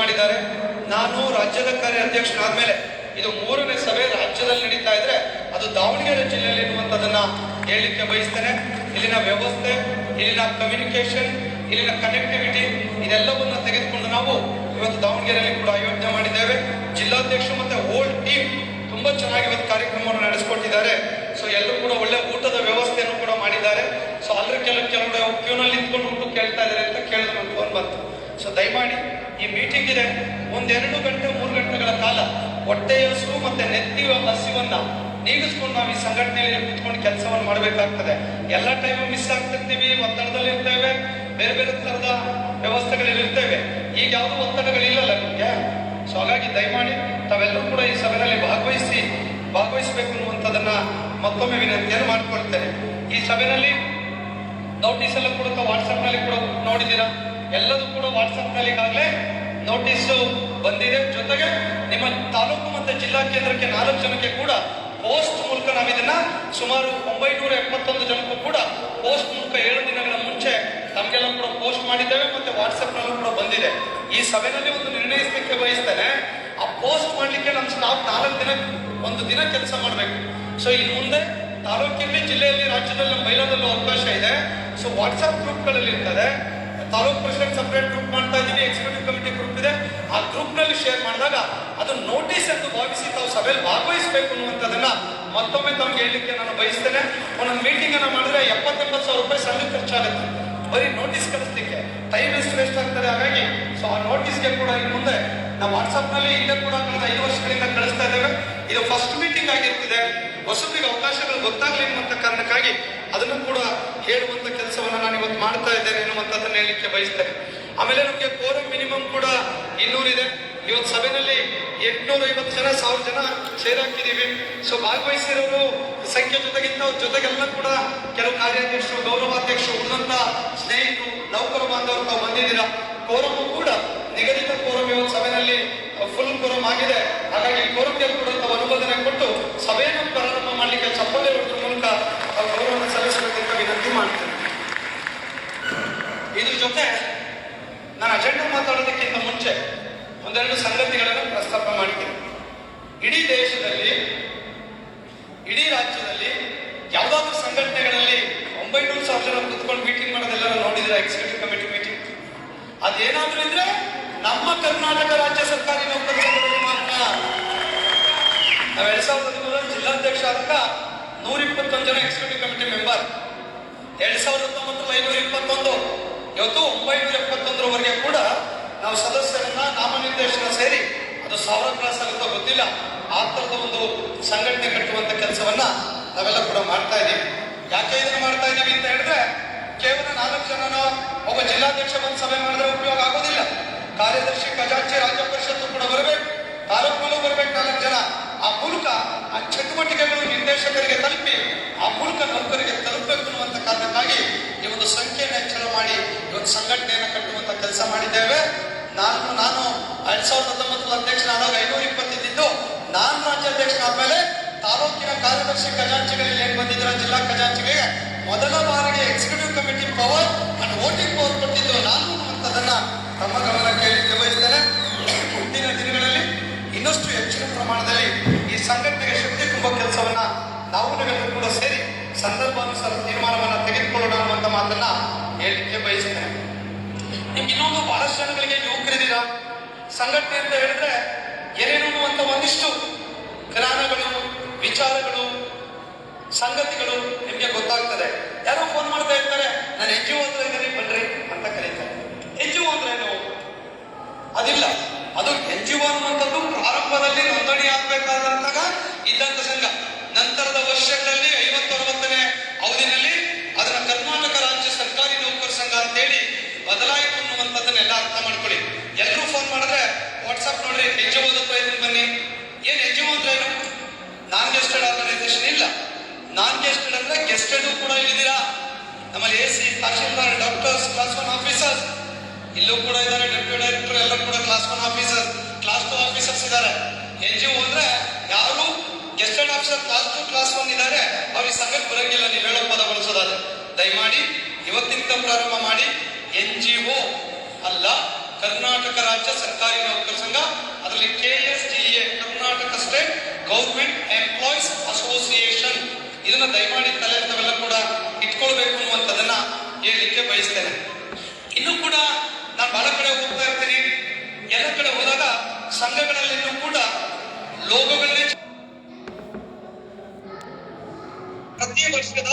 ಮಾಡಿದ್ದಾರೆ. ನಾನು ರಾಜ್ಯದ ಕಾರ್ಯ ಅಧ್ಯಕ್ಷನಾದ್ಮೇಲೆ ಇದು ಮೂರನೇ ಸಭೆ ರಾಜ್ಯದಲ್ಲಿ ನಡೀತಾ ಇದ್ರೆ ಅದು ದಾವಣಗೆರೆ ಜಿಲ್ಲೆಯಲ್ಲಿ ಇರುವಂತದನ್ನ ಹೇಳಲಿಕ್ಕೆ ಬಯಸ್ತೇನೆ. ಇಲ್ಲಿನ ವ್ಯವಸ್ಥೆ, ಇಲ್ಲಿನ ಕಮ್ಯುನಿಕೇಶನ್ ಇಲ್ಲಿನ ಕನೆಕ್ಟಿವಿಟಿ ಇದೆಲ್ಲವನ್ನ ತೆಗೆದುಕೊಂಡು ನಾವು ಇವತ್ತು ದಾವಣಗೆರೆಯಲ್ಲಿ ಕೂಡ ಆಯೋಜನೆ ಮಾಡಿದ್ದೇವೆ. ಜಿಲ್ಲಾಧ್ಯಕ್ಷರು ಮತ್ತೆ ಹೋಲ್ ಟೀಮ್ ತುಂಬಾ ಚೆನ್ನಾಗಿ ಇವತ್ತು ಕಾರ್ಯಕ್ರಮವನ್ನು ನಡೆಸಿಕೊಟ್ಟಿದ್ದಾರೆ. ಸೊ ಎಲ್ಲರೂ ಕೂಡ ಒಳ್ಳೆ ಊಟದ ವ್ಯವಸ್ಥೆಯನ್ನು ಕೂಡ ಮಾಡಿದ್ದಾರೆ. ಸೊ ಅಲ್ಲರೂ ಕೆಲವು ಕೆಲವು ಕ್ಯೂನಲ್ಲಿ ನಿಂತ್ಕೊಂಡು ಕೇಳ್ತಾ ಇದ್ದಾರೆ ಅಂತ ಕೇಳಿದ್ರು ಫೋನ್ ಬಂತು. ಸೊ ದಯಮಾಡಿ ಈ ಮೀಟಿಂಗ್ ಇದೆ. ಒಂದೆರಡು ಗಂಟೆ, ಮೂರು ಗಂಟೆಗಳ ಕಾಲ ಹೊಟ್ಟೆಯ ಹಸು ಮತ್ತೆ ನೆತ್ತಿ ಹಸಿವನ್ನ ನೀಗಿಸ್ಕೊಂಡು ನಾವು ಈ ಸಂಘಟನೆಯಲ್ಲಿ ಕುತ್ಕೊಂಡು ಕೆಲಸವನ್ನು ಮಾಡಬೇಕಾಗ್ತದೆ. ಎಲ್ಲ ಟೈಮು ಮಿಸ್ ಆಗ್ತಿರ್ತೀವಿ, ಒತ್ತಡದಲ್ಲಿ ಇರ್ತೇವೆ, ಬೇರೆ ಬೇರೆ ತರದ ವ್ಯವಸ್ಥೆಗಳಲ್ಲಿ ಇರ್ತೇವೆ. ಈಗ ಯಾವುದು ಒತ್ತಡಗಳಿಲ್ಲಲ್ಲ ನಿಮಗೆ? ಸೊ ಹಾಗಾಗಿ ದಯಮಾಡಿ ತಾವೆಲ್ಲರೂ ಕೂಡ ಈ ಸಭೆಯಲ್ಲಿ ಭಾಗವಹಿಸಿ, ಭಾಗವಹಿಸಬೇಕು ಅನ್ನುವಂಥದ್ದನ್ನ ಮತ್ತೊಮ್ಮೆ ವಿನಂತಿಯನ್ನು ಮಾಡಿಕೊಳ್ತೇನೆ. ಈ ಸಭೆಯಲ್ಲಿ ನೋಟಿಸ್ ಎಲ್ಲ ಕೂಡ ವಾಟ್ಸಪ್ನಲ್ಲಿ ಕೂಡ ನೋಡಿದ್ದೀರಾ? ಎಲ್ಲದೂ ಕೂಡ ವಾಟ್ಸಪ್ನಲ್ಲಿ ಈಗಾಗಲೇ ನೋಟಿಸ್ ಬಂದಿದೆ. ಜೊತೆಗೆ ನಿಮ್ಮ ತಾಲೂಕು ಮತ್ತು ಜಿಲ್ಲಾ ಕೇಂದ್ರಕ್ಕೆ ನಾಲ್ಕು ಜನಕ್ಕೆ ಕೂಡ ಪೋಸ್ಟ್ ಮೂಲಕ ನಾವು ಇದನ್ನ ಸುಮಾರು ಒಂಬೈನೂರ ಎಪ್ಪತ್ತೊಂದು ಜನಕ್ಕೂ ಕೂಡ ಪೋಸ್ಟ್ ಮೂಲಕ ಏಳು ದಿನಗಳ ಮುಂಚೆ ನಮಗೆಲ್ಲ ಕೂಡ ಪೋಸ್ಟ್ ಮಾಡಿದ್ದೇವೆ ಮತ್ತೆ ವಾಟ್ಸಪ್ ನಲ್ಲೂ ಕೂಡ ಬಂದಿದೆ. ಈ ಸಭೆಯಲ್ಲಿ ಒಂದು ನಿರ್ಣಯಿಸಲಿಕ್ಕೆ ಬಯಸ್ತೇನೆ. ಆ ಪೋಸ್ಟ್ ಮಾಡಲಿಕ್ಕೆ ನಮ್ಮ ಸ್ಟಾಫ್ ನಾಲ್ಕು ದಿನ, ಒಂದು ದಿನ ಕೆಲಸ ಮಾಡಬೇಕು. ಸೊ ಇನ್ನು ಮುಂದೆ ತಾಲೂಕಿನಲ್ಲಿ, ಜಿಲ್ಲೆಯಲ್ಲಿ, ರಾಜ್ಯದಲ್ಲಿ ನಮ್ಮ ಅವಕಾಶ ಇದೆ. ಸೊ ವಾಟ್ಸಪ್ ಗ್ರೂಪ್ಗಳಲ್ಲಿ ಇರ್ತದೆ. ತಾಲೂಕ್ ಪ್ರೆಸಿಡೆಂಟ್ ಸಪ್ರೇಟ್ ಗ್ರೂಪ್ ಮಾಡ್ತಾ ಇದ್ದೀನಿ ಎಕ್ಸಿಕ್ಯೂಟಿವ್ ಕಮಿಟಿ ಗ್ರೂಪ್ ಇದೆ. ಆ ಗ್ರೂಪ್ನಲ್ಲಿ ಶೇರ್ ಮಾಡಿದಾಗ ಅದು ನೋಟಿಸ್ ಎಂದು ಭಾವಿಸಿ ತಾವು ಸಭೆಯಲ್ಲಿ ಭಾಗವಹಿಸಬೇಕು ಅನ್ನುವಂಥದ್ದನ್ನ ಮತ್ತೊಮ್ಮೆ ತಮ್ಗೆ ಹೇಳಲಿಕ್ಕೆ ನಾನು ಬಯಸ್ತೇನೆ. ಒಂದೊಂದು ಮೀಟಿಂಗ್ ಅನ್ನ ಮಾಡಿದ್ರೆ ಎಪ್ಪತ್ತೆಂಬತ್ತು ಸಾವಿರ ರೂಪಾಯಿ ಸಂಘ ಖರ್ಚಾಗುತ್ತೆ ಬರೀ ನೋಟಿಸ್ ಕಳಿಸ್ಲಿಕ್ಕೆ. ಟೈಮ್ ಎಷ್ಟು ವೇಸ್ಟ್ ಆಗ್ತದೆ ಹಾಗಾಗಿ ಸೊ ಆ ನೋಟಿಸ್ಗೆ ಕೂಡ ಇನ್ನು ಮುಂದೆ ನಾವು ವಾಟ್ಸಪ್ನಲ್ಲಿ ನಲ್ಲಿ ಹಿಂದೆ ಕೂಡ ಕಳೆದ ಐದು ವರ್ಷಗಳಿಂದ ಕಳಿಸ್ತಾ ಇದ್ದೇವೆ. ಇದು ಫಸ್ಟ್ ಮೀಟಿಂಗ್ ಆಗಿರ್ತದೆ. ಹೊಸಬರಿಗೆ ಅವಕಾಶಗಳು ಗೊತ್ತಾಗ್ಲಿ ಅನ್ನುವಂಥ ಕಾರಣಕ್ಕಾಗಿ ಅದನ್ನು ಕೂಡ ಹೇಳುವಂಥ ಕೆಲಸವನ್ನ ನಾನು ಇವತ್ತು ಮಾಡ್ತಾ ಇದ್ದೇನೆ ಎನ್ನುವಂಥದ್ದನ್ನು ಹೇಳಲಿಕ್ಕೆ ಬಯಸ್ತೇನೆ. ಆಮೇಲೆ ನಮಗೆ ಕೋರಂ ಮಿನಿಮಮ್ ಕೂಡ ಇನ್ನೂರಿದೆ ಇವತ್ತು ಸಭೆಯಲ್ಲಿ ಎಂಟುನೂರ ಐವತ್ತು ಜನ, ಸಾವಿರ ಜನ ಸೇರಾಕಿದ್ದೀವಿ. ಸೊ ಭಾಗವಹಿಸಿರೋರು ಸಂಖ್ಯೆ ಜೊತೆಗಿಂತ ಜೊತೆಗೆಲ್ಲ ಕೂಡ ಕೆಲವು ಕಾರ್ಯಾಧ್ಯಕ್ಷರು, ಗೌರವಾಧ್ಯಕ್ಷರು, ಉನ್ನತ ಸ್ನೇಹಿತರು ನೌಕರ ಬಾಂಧವರು ತಾವು ಬಂದಿದ್ದೀರಾ? ಕೋರಮು ಕೂಡ ನಿಗದಿತ ಕೋರಂ ಇವತ್ತು ಸಭೆಯಲ್ಲಿ ಫುಲ್ ಕೋರಮ್ ಆಗಿದೆ ಹಾಗಾಗಿ ಕೋರಮ್ಗೆ ಕೂಡ ಅನುಮೋದನೆ ಕೊಟ್ಟು ಸಭೆಯನ್ನು ಪ್ರಾರಂಭ ಮಾಡಲಿಕ್ಕೆ ಚಪ್ಪಾಳೆ ಹೊಡೆದ್ರ ಮೂಲಕ ತಾವು ಗೌರವವನ್ನು ಸಲ್ಲಿಸಬೇಕಂತ ವಿನಂತಿ ಮಾಡ್ತೇನೆ ಇದ್ರ ಜೊತೆ ನಾನು ಅಜೆಂಡಾ ಮಾತಾಡೋದಕ್ಕಿಂತ ಮುಂಚೆ ಒಂದೆರಡು ಸಂಗತಿಗಳನ್ನು ಪ್ರಸ್ತಾಪ ಮಾಡ್ತೀನಿ ಇಡೀ ದೇಶದಲ್ಲಿ, ಇಡೀ ರಾಜ್ಯದಲ್ಲಿ ಯಾವುದಾದ್ರೂ ಸಂಘಟನೆಗಳಲ್ಲಿ ಒಂಬೈನೂರು ಸಾವಿರ ಜನ ಕುತ್ಕೊಂಡು ಮೀಟಿಂಗ್ ಮಾಡೋದೆಲ್ಲ ನೋಡಿದ್ರೆ ಎಕ್ಸಿಕ್ಯೂಟಿವ್ ಕಮಿಟಿ ಮೀಟಿಂಗ್ ಅದೇನಾದ್ರೂ ಇದ್ರೆ ನಮ್ಮ ಕರ್ನಾಟಕ ರಾಜ್ಯ ಸರ್ಕಾರಿ ನೌಕರರ ಮಾತ್ರ. ನಾವು ಎರಡ್ ಸಾವಿರದ ಹದಿಮೂರರಲ್ಲಿ ಜಿಲ್ಲಾಧ್ಯಕ್ಷ ಆದಾಗ ನೂರ ಇಪ್ಪತ್ತೊಂದು ಜನ ಎಕ್ಸಿಕ್ಯೂಟಿವ್ ಕಮಿಟಿ ಮೆಂಬರ್ ಎರಡ್ ಸಾವಿರದ ಹತ್ತೊಂಬತ್ತರಲ್ಲಿ ಐನೂರ ಇಪ್ಪತ್ತೊಂದು. ಇವತ್ತು ಒಂಬೈನೂರ ಎಪ್ಪತ್ತೊಂದರವರೆಗೆ ಕೂಡ ನಾವು ಸದಸ್ಯರನ್ನ ನಾಮನಿರ್ದೇಶನ ಸೇರಿ ಅದು ಸಾವಿರ ಕ್ಲಾಸ್ ಆಗುತ್ತೋ ಗೊತ್ತಿಲ್ಲ. ಆ ಥರದ ಒಂದು ಸಂಘಟನೆ ಕಟ್ಟುವಂತ ಕೆಲಸವನ್ನ ನಾವೆಲ್ಲ ಕೂಡ ಮಾಡ್ತಾ ಇದ್ದೀವಿ. ಯಾಕೆ ಇದನ್ನ ಮಾಡ್ತಾ ಇದ್ದೀವಿ ಅಂತ ಹೇಳಿದ್ರೆ ಕೇವಲ ನಾಲ್ಕು ಜನನ ಒಬ್ಬ ಜಿಲ್ಲಾಧ್ಯಕ್ಷ ಬಂದು ಸಭೆ ಮಾಡಿದ್ರೆ ಉಪಯೋಗ ಆಗೋದಿಲ್ಲ. ಕಾರ್ಯದರ್ಶಿ ಖಜಾಂಚಿ ರಾಜ್ಯ ಪರಿಷತ್ತು ಕೂಡ ಬರಬೇಕು. ತಾಲೂಕಲ್ಲೂ ಬರಬೇಕು ನಾಲ್ಕು ಜನ. ಆ ಮೂಲಕ ಆ ಚಟುವಟಿಕೆಗಳು ನಿರ್ದೇಶಕರಿಗೆ ತಲುಪಿ ಆ ಮೂಲಕ ನೌಕರಿಗೆ ತಲುಪಬೇಕು ಅನ್ನುವಂತ ಕಾರಣಕ್ಕಾಗಿ ಈ ಒಂದು ಸಂಖ್ಯೆಯನ್ನು ಹೆಚ್ಚಳ ಮಾಡಿ ಈ ಒಂದು ಸಂಘಟನೆಯನ್ನು ಕಟ್ಟುವಂತ ಕೆಲಸ ಮಾಡಿದ್ದೇವೆ. ನಾನು ನಾನು ಎರಡ್ ಸಾವಿರದ ಹತ್ತೊಂಬತ್ತು ಅಧ್ಯಕ್ಷನಾದಾಗ ಐನೂರ ಇಪ್ಪತ್ತಿದ್ದು ನಾನು ರಾಜ್ಯಾಧ್ಯಕ್ಷನಾದ್ಮೇಲೆ ತಾಲೂಕಿನ ಕಾರ್ಯದರ್ಶಿ ಖಜಾಂಚಿಗಳಿಗೆ ಏನ್ ಬಂದಿದ್ರ ಜಿಲ್ಲಾ ಖಜಾಂಚಿಗಳಿಗೆ ಮೊದಲ ಬಾರಿಗೆ executive committee power and voting power ಕೊಟ್ಟಿದ್ದು ನಾನು ಅನ್ನುವಂಥದ್ದನ್ನ ತಮ್ಮ ಗಮನಕ್ಕೆ ಬಯಸ್ತೇನೆ ಮುಂದಿನ ದಿನಗಳಲ್ಲಿ ಇನ್ನಷ್ಟು ಹೆಚ್ಚಿನ ಪ್ರಮಾಣದಲ್ಲಿ ಈ ಸಂಘಟನೆಗೆ ಶಕ್ತಿ ತುಂಬುವ ಕೆಲಸವನ್ನ ನಾವು ನಾವೆಲ್ಲರೂ ಕೂಡ ಸೇರಿ ಸಂದರ್ಭಾನುಸಾರ ತೀರ್ಮಾನವನ್ನ ತೆಗೆದುಕೊಳ್ಳೋಣ ಅನ್ನುವಂಥ ಮಾತನ್ನ ಹೇಳಲಿಕ್ಕೆ ಬಯಸ್ತೇನೆ ನಿಮ್ಗೆ ಇನ್ನೊಂದು ಬಹಳಷ್ಟು ಜನಗಳಿಗೆ ಯುವಕರಿದ್ದೀರಾ ಸಂಘಟನೆ ಅಂತ ಹೇಳಿದ್ರೆ ಏನೇನು ಅಂತ ಒಂದಿಷ್ಟು ಜ್ಞಾನಗಳು, ವಿಚಾರಗಳು, ಸಂಗತಿಗಳು ನಿಮಗೆ ಗೊತ್ತಾಗ್ತದೆ. ಯಾರೋ ಫೋನ್ ಮಾಡ್ತಾ ಇರ್ತಾರೆ, ನಾನು ಎನ್ ಜಿ ಓ ಹತ್ರ ಇದ್ದೀನಿ, ಬನ್ರಿ ಅಂತ ಕರೀತಾರೆ ಎನ್ ಜಿ ಒ ಅಂದ್ರೇನು ಅದಿಲ್ಲ. ಅದು ಎನ್ ಜಿ ಒ ಅನ್ನುವಂಥದ್ದು ಪ್ರಾರಂಭದಲ್ಲಿ ನೋಂದಣಿ ಆಗಬೇಕಾದಂತಹ ಇದ್ದಂಥ ಸಂಘ. ನಂತರದ ವರ್ಷಗಳಲ್ಲಿ ಐವತ್ತು ಅರವತ್ತನೇ ಅವಧಿನಲ್ಲಿ ಅದರ ಕರ್ನಾಟಕ ರಾಜ್ಯ ಸರ್ಕಾರಿ ನೌಕರ ಸಂಘ ಅಂತೇಳಿ ಬದಲಾಯಿತು ಅನ್ನುವಂಥದ್ದನ್ನೆಲ್ಲ ಅರ್ಥ ಮಾಡ್ಕೊಳ್ಳಿ. ಎಲ್ಲರೂ ಫೋನ್ ಮಾಡಿದ್ರೆ ವಾಟ್ಸಪ್ ನೋಡ್ರಿ ಎನ್ ಜಿ ಒ ಬನ್ನಿ. ಏನ್ ಎನ್ ಜಿ ಒ ಅಂದ್ರೆ ಏನು? ನಾನ್ ಗೆಸ್ಟೆಡ್ ಆರ್ಗನೈಸೇಷನ್ ಇಲ್ಲ. ನಾನ್ ಗೆಸ್ಟೆಡ್ ಅಂದ್ರೆ ಗೆಸ್ಟೆಡ್ ಕೂಡ ಇಲ್ಲಿದ್ದೀರಾ? ನಮ್ಮಲ್ಲಿ A C, tahsildar, doctors class one officers ಇಲ್ಲೂ ಕೂಡ ಇದ್ದಾರೆ ಡೆಪ್ಯೂಟಿ ಡೈರೆಕ್ಟರ್ ಎಲ್ಲ ಕೂಡ class one officer class two officers ಇದ್ದಾರೆ. ಎನ್ ಜಿ ಒ ಅಂದ್ರೆ ಯಾರು gazetted officer class two class one ಇದ್ದಾರೆ, ಅವ್ರಿಗೆ ಸಂಘಕ್ಕೆ ಬರಂಗಿಲ್ಲ, ನೀವು ಹೇಳೋ ಪದ ಬಳಸೋದಾದ್ರೆ. ದಯಮಾಡಿ ಇವತ್ತಿನಿಂದ ಪ್ರಾರಂಭ ಮಾಡಿ. ಎನ್ ಜಿ ಒ ಅಲ್ಲ, ಕರ್ನಾಟಕ ರಾಜ್ಯ ಸರ್ಕಾರಿ ನೌಕರ ಸಂಘ, ಅದರಲ್ಲಿ K S G A, Karnataka state government employees association ಇದನ್ನ ದಯಮಾಡಿ ತಲೆ ಅಂತವೆಲ್ಲ ಕೂಡ ಇಟ್ಕೊಳ್ಬೇಕು ಅನ್ನುವಂಥದ್ದು. ಬಹಳ ಕಡೆ ಹೋಗ್ತಾ ಇರ್ತೀನಿ. ಎಲ್ಲ ಕಡೆ ಹೋದಾಗ ಸಂಘಗಳಲ್ಲಿನೂ ಕೂಡ ಲೋಗೋಗಳನ್ನೇ ಪ್ರತಿ ವರ್ಷದ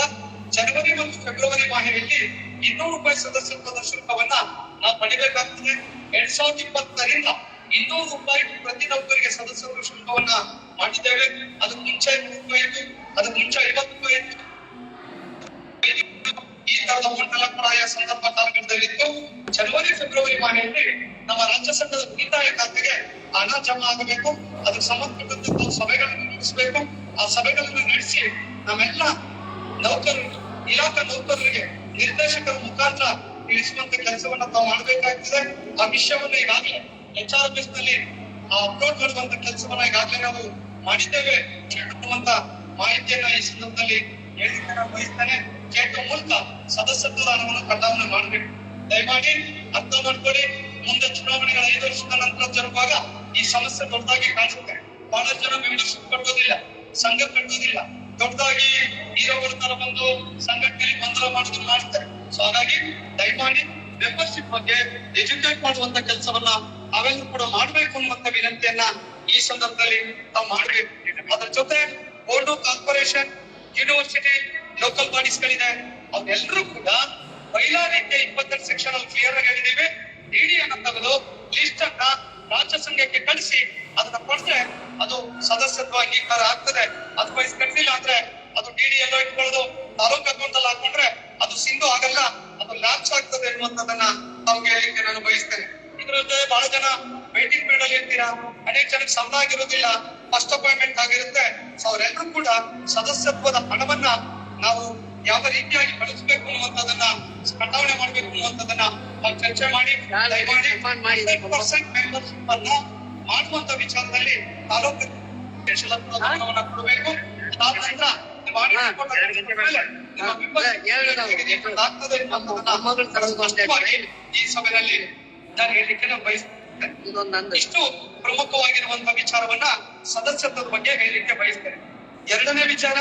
ಜನವರಿ ಮತ್ತು ಫೆಬ್ರವರಿ ಮಾಹೆಯಲ್ಲಿ ಇನ್ನೂರು ರೂಪಾಯಿ ಸದಸ್ಯತ್ವದ ಶುಲ್ಕವನ್ನ ನಾವು ಪಡಿಬೇಕಾಗ್ತದೆ. ಎರಡ್ ಸಾವಿರದ ಇಪ್ಪತ್ತರಿಂದ ಇನ್ನೂರು ರೂಪಾಯಿ ಪ್ರತಿ ನೌಕರಿಗೆ ಸದಸ್ಯತ್ವ ಶುಲ್ಕವನ್ನ ಮಾಡಿದ್ದೇವೆ. ಅದಕ್ಕೆ ಮುಂಚೆ ರೂಪಾಯಿ ಅದಕ್ಕೆ ಮುಂಚೆ ಐವತ್ತು ಕೂಡ ಸಂದರ್ಭ ಕಾಲಘಟ್ಟದಲ್ಲಿತ್ತು ಜನವರಿ, ಫೆಬ್ರವರಿ ಮಾಹೆಯಲ್ಲಿ ನಮ್ಮ ರಾಜ್ಯ ಸಂಘದ ಉಳಿತಾಯ ಖಾತೆಗೆ ಹಣ ಜಮಾ ಆಗಬೇಕು. ಅದಕ್ಕೆ ಸಂಬಂಧಪಟ್ಟಂತಹ ಸಭೆಗಳನ್ನು ನಡೆಸಬೇಕು. ಆ ಸಭೆಗಳನ್ನು ನಡೆಸಿ ನಮ್ಮೆಲ್ಲ ನೌಕರರು, ಇಲಾಖಾ ನೌಕರರಿಗೆ ನಿರ್ದೇಶಕರ ಮುಖಾಂತರ ತಿಳಿಸುವಂತ ಕೆಲಸವನ್ನ ತಾವು ಮಾಡಬೇಕಾಗ್ತದೆ. ಆ ವಿಷಯವನ್ನು ಈಗಾಗಲೇ ಎಚ್ ಆರ್ ಆಫೀಸ್ನಲ್ಲಿ ಅಪ್ಲೋಡ್ ಮಾಡುವಂತ ಕೆಲಸವನ್ನ ಈಗಾಗಲೇ ನಾವು ಮಾಡಿದ್ದೇವೆ. ಅನ್ನುವಂತ ಮಾಹಿತಿಯನ್ನ ಈ ಸಂದರ್ಭದಲ್ಲಿ ಹೇಳಿಕೆ ಕೇಳುವ ಮೂಲಕ ಸದಸ್ಯತ್ವದ ಹಣವನ್ನು ಕಟಾವಣೆ ಮಾಡಬೇಕು. ದಯಮಾಡಿ ಅರ್ಥ ಮಾಡ್ಕೊಳ್ಳಿ. ಮುಂದೆ ಚುನಾವಣೆಗಳ ಐದು ವರ್ಷದ ನಂತರ ಜರುಗುವಾಗ ಈ ಸಮಸ್ಯೆ ದೊಡ್ಡದಾಗಿ ಕಾಣಿಸುತ್ತೆ. ಬಹಳ ಜನ ಮೆಂಬರ್ಶಿಪ್ ಕಟ್ಟೋದಿಲ್ಲ ಸಂಘ ಕಟ್ಟೋದಿಲ್ಲ ದೊಡ್ಡದಾಗಿ ಹೀರೋಗಳ ತರ ಬಂದು ಸಂಘಟನೆ ಗೊಂದಲ ಮಾಡೋದು ಮಾಡ್ತಾರೆ. ಸೊ ಹಾಗಾಗಿ ದಯಮಾಡಿ ಮೆಂಬರ್ಶಿಪ್ ಬಗ್ಗೆ ಎಜುಕೇಟ್ ಮಾಡುವಂತ ಕೆಲಸವನ್ನ ನಾವೆಲ್ಲರೂ ಕೂಡ ಮಾಡ್ಬೇಕು ಅನ್ನುವಂತ ವಿನಂತಿಯನ್ನ ಈ ಸಂದರ್ಭದಲ್ಲಿ ನಾವು ಮಾಡಬೇಕು. ಅದರ ಜೊತೆ ಬೋರ್ಡ್ ಕಾರ್ಪೊರೇಷನ್ ಯೂನಿವರ್ಸಿಟಿ ಲೋಕಲ್ ಬಾಡೀಸ್ಗಳಿದೆ ಅವೆಲ್ಲರೂ ಕೂಡ ಮಹಿಳಾ ರೀತಿಯ ಇಪ್ಪತ್ತೆರಡು ಸೆಕ್ಷನ್ ಅಲ್ಲಿ ಕ್ಲಿಯರ್ ಆಗಿ ಡಿಡಿ ಅನ್ನ ತೆಗೆದು ಲಿಸ್ಟ್ ಅನ್ನ ರಾಜ್ಯ ಸಂಘಕ್ಕೆ ಕಳಿಸಿ, ಅದನ್ನ ಕೊಟ್ರೆ ಅದು ಸದಸ್ಯತ್ವ ಅಂಗೀಕಾರ ಆಗ್ತದೆ. ಅದು ವಯಸ್ಸು ಕಟ್ಟಿಲ್ಲ ಅಂದ್ರೆ ಅದು ಡಿಡಿ ಎಲ್ಲೋ ಇಟ್ಕೊಳ್ಳೋದು, ತಾಲೂಕ್ ಅಕೌಂಟ್ ಅಲ್ಲಿ ಹಾಕೊಂಡ್ರೆ ಅದು ಸಿಂಧು ಆಗಲ್ಲ, ಅದು ಲ್ಯಾಪ್ಸ್ ಆಗ್ತದೆ ಅನ್ನುವಂಥದ್ದನ್ನ ತಾವು ಹೇಳಿಕೆ ನಾನು ಬಯಸ್ತೇನೆ. ಇದ್ರ ಜೊತೆ ಬಹಳ ಜನ ವೈಟಿಂಗ್ ಪೀರಿಯಡ್ ಅಲ್ಲಿ ಇರ್ತೀರಾ? ಅನೇಕ ಜನಕ್ಕೆ ಸಂಬಳ ಆಗಿರೋದಿಲ್ಲ ಫಸ್ಟ್ ಅಪಾಯಿಂಟ್ಮೆಂಟ್ ಆಗಿರುತ್ತೆ. ಸೊ ಅವರೆಲ್ಲರೂ ಕೂಡ ಸದಸ್ಯತ್ವದ ಹಣವನ್ನ ನಾವು ಯಾವ ರೀತಿಯಾಗಿ ಬಳಸಬೇಕು ಅನ್ನುವಂಥದನ್ನ ಬದಲಾವಣೆ ಮಾಡಬೇಕು ಅನ್ನುವಂಥದನ್ನ ನಾವು ಚರ್ಚೆ ಮಾಡಿ ಪರ್ಸೆಂಟ್ ಮೆಂಬರ್ಶಿಪ್ ಅನ್ನ ಮಾಡುವಂತ ವಿಚಾರದಲ್ಲಿ ತಾಲೂಕು ಕೊಡಬೇಕು. ಅದಾದ ನಂತರ ಈ ಸಭೆಯಲ್ಲಿ ನಾನು ನಾನು ಬಯಸ್ತೇನೆ. ಇಷ್ಟು ಪ್ರಮುಖವಾಗಿರುವಂತಹ ವಿಚಾರವನ್ನ ಸದಸ್ಯತ್ವದ ಬಗ್ಗೆ ಹೇಳಲಿಕ್ಕೆ ಬಯಸ್ತೇನೆ. ಎರಡನೇ ವಿಚಾರ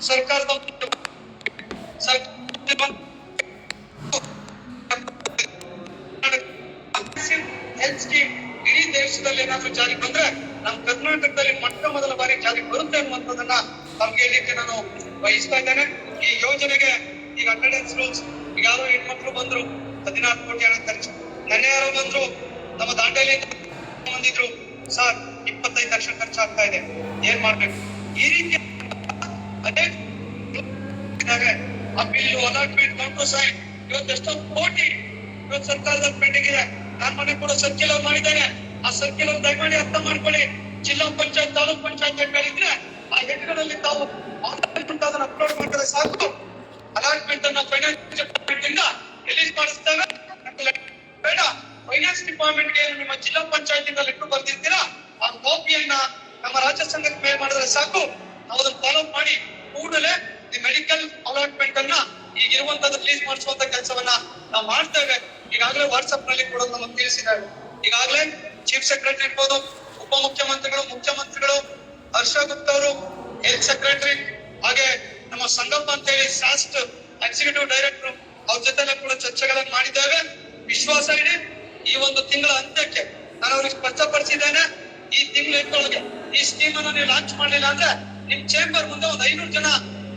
ಸರ್ಕಾರದ ಹೆಲ್ತ್ ಸ್ಕೀಮ್ ಇಡೀ ದೇಶದಲ್ಲಿ ಏನಾದ್ರೂ ಜಾರಿ ಬಂದ್ರೆ ನಮ್ಮ ಕರ್ನಾಟಕದಲ್ಲಿ ಮೊಟ್ಟ ಮೊದಲ ಬಾರಿ ಜಾರಿ ಬರುತ್ತೆ ಅನ್ನುವಂಥದ್ದನ್ನ ತಮ್ಗೆ ಹೇಳಿಕ್ಕೆ ನಾನು ಬಯಸ್ತಾ ಇದ್ದೇನೆ. ಈ ಯೋಜನೆಗೆ ಈಗ ಅಟೆಂಡೆನ್ಸ್ ರೂಲ್ಸ್ ಯಾರೋ ಹೆಣ್ಮಕ್ಳು ಬಂದ್ರು, ಹದಿನಾರು ಕೋಟಿ ಹಣ ಖರ್ಚು. ನೆನ್ನೆ ಯಾರೋ ಬಂದ್ರು, ನಮ್ಮ ದಾಂಡೇಲಿ ಬಂದಿದ್ರು. ಸರ್, ಇಪ್ಪತ್ತೈದು ಲಕ್ಷ ಖರ್ಚಾಗ್ತಾ ಇದೆ. ಏನ್ ಮಾಡ್ಬೇಕು? ಈ ರೀತಿ ಇದಾವೆ. ಆ ಬಿಲ್ ಅಲಾಟ್ಮೆಂಟ್ ಬಂತು ಸೈಡ್ ಇವತ್ತು ಎಷ್ಟೊಂದು ಕೋಟಿ ಇವತ್ತು ಸರ್ಕಾರದ ಪೆಂಡಿಂಗ್ ಇದೆ ನಾನ್ ಮನೆ ಕೂಡ ಸರ್ಕ್ಯುಲರ್ ಮಾಡಿದ್ದೇನೆ. ಆ ಸರ್ಕ್ಯುಲರ್ ದಯಮಾಡಿ ಅರ್ಥ ಮಾಡ್ಕೊಳ್ಳಿ. ಜಿಲ್ಲಾ ಪಂಚಾಯತ್, ತಾಲೂಕ್ ಪಂಚಾಯತ್ ಹೆಡ್ಗಳಿದ್ರೆ ಆ ಹೆಡ್ಗಳಲ್ಲಿ ತಾವು ಆನ್ಲೈನ್ ಅದನ್ನ ಅಪ್ಲೋಡ್ ಮಾಡಿದ್ರೆ ಸಾಕು. ಅಲಾಟ್ಮೆಂಟ್ ಅನ್ನ ಫೈನಾನ್ಸ್ ಡಿಪಾರ್ಟ್ಮೆಂಟ್ ಇಂದ ರಿಲೀಸ್ ಮಾಡಿಸ್ತೇವೆ ಬೇಡ. ಫೈನಾನ್ಸ್ ಡಿಪಾರ್ಟ್ಮೆಂಟ್ಗೆ ನಿಮ್ಮ ಜಿಲ್ಲಾ ಪಂಚಾಯತ್ ಇಂದ ಲೆಟರ್ ಬರ್ದಿರ್ತೀರಾ? ಆ ಕಾಪಿಯನ್ನ ನಮ್ಮ ರಾಜ್ಯ ಸಂಘಕ್ಕೆ ಮೇಲ್ ಮಾಡಿದ್ರೆ ಸಾಕು. ನಾವು ಅದನ್ನ ಫಾಲೋ ಮಾಡಿ. ಕೂಡಲೇ ಈ ಮೆಡಿಕಲ್ ಅಲಾಟ್ಮೆಂಟ್ ಅನ್ನ ಈಗ ಇರುವಂತದ್ದು ರಿಲೀಸ್ ಮಾಡಿಸುವಂತ ಕೆಲಸವನ್ನ ನಾವು ಮಾಡ್ತೇವೆ. ಈಗಾಗಲೇ ವಾಟ್ಸ್ಆಪ್ನಲ್ಲಿ ಕೂಡ ನಮಗೆ ತಿಳಿಸಿದ್ದಾರೆ. ಈಗಾಗಲೇ ಚೀಫ್ ಸೆಕ್ರೆಟರಿ ಇರ್ಬೋದು ಉಪ ಮುಖ್ಯಮಂತ್ರಿಗಳು ಮುಖ್ಯಮಂತ್ರಿಗಳು ಹರ್ಷ ಗುಪ್ತ ಅವರು ಹೆಲ್ತ್ ಸೆಕ್ರೆಟರಿ ಹಾಗೆ ನಮ್ಮ ಸಂಗಪ್ಪ ಅಂತ ಹೇಳಿ ಸಾಸ್ಟ್ ಎಕ್ಸಿಕ್ಯೂಟಿವ್ ಡೈರೆಕ್ಟರ್ ಅವ್ರ ಜೊತೆ ಕೂಡ ಚರ್ಚೆಗಳನ್ನು ಮಾಡಿದ್ದೇವೆ. ವಿಶ್ವಾಸ ಇಡಿ, ಈ ಒಂದು ತಿಂಗಳ ಅಂತ್ಯಕ್ಕೆ ನಾನು ಅವ್ರಿಗೆ ಸ್ಪಷ್ಟಪಡಿಸಿದ್ದೇನೆ, ಈ ತಿಂಗಳ ಈ ಸ್ಕೀಮ್ ಅನ್ನು ನೀವು ಲಾಂಚ್ ಮಾಡಲಿಲ್ಲ ಅಂದ್ರೆ ನಿಮ್ ಚೇಂಬರ್ ಮುಂದೆ ಒಂದು ಐನೂರು ಜನ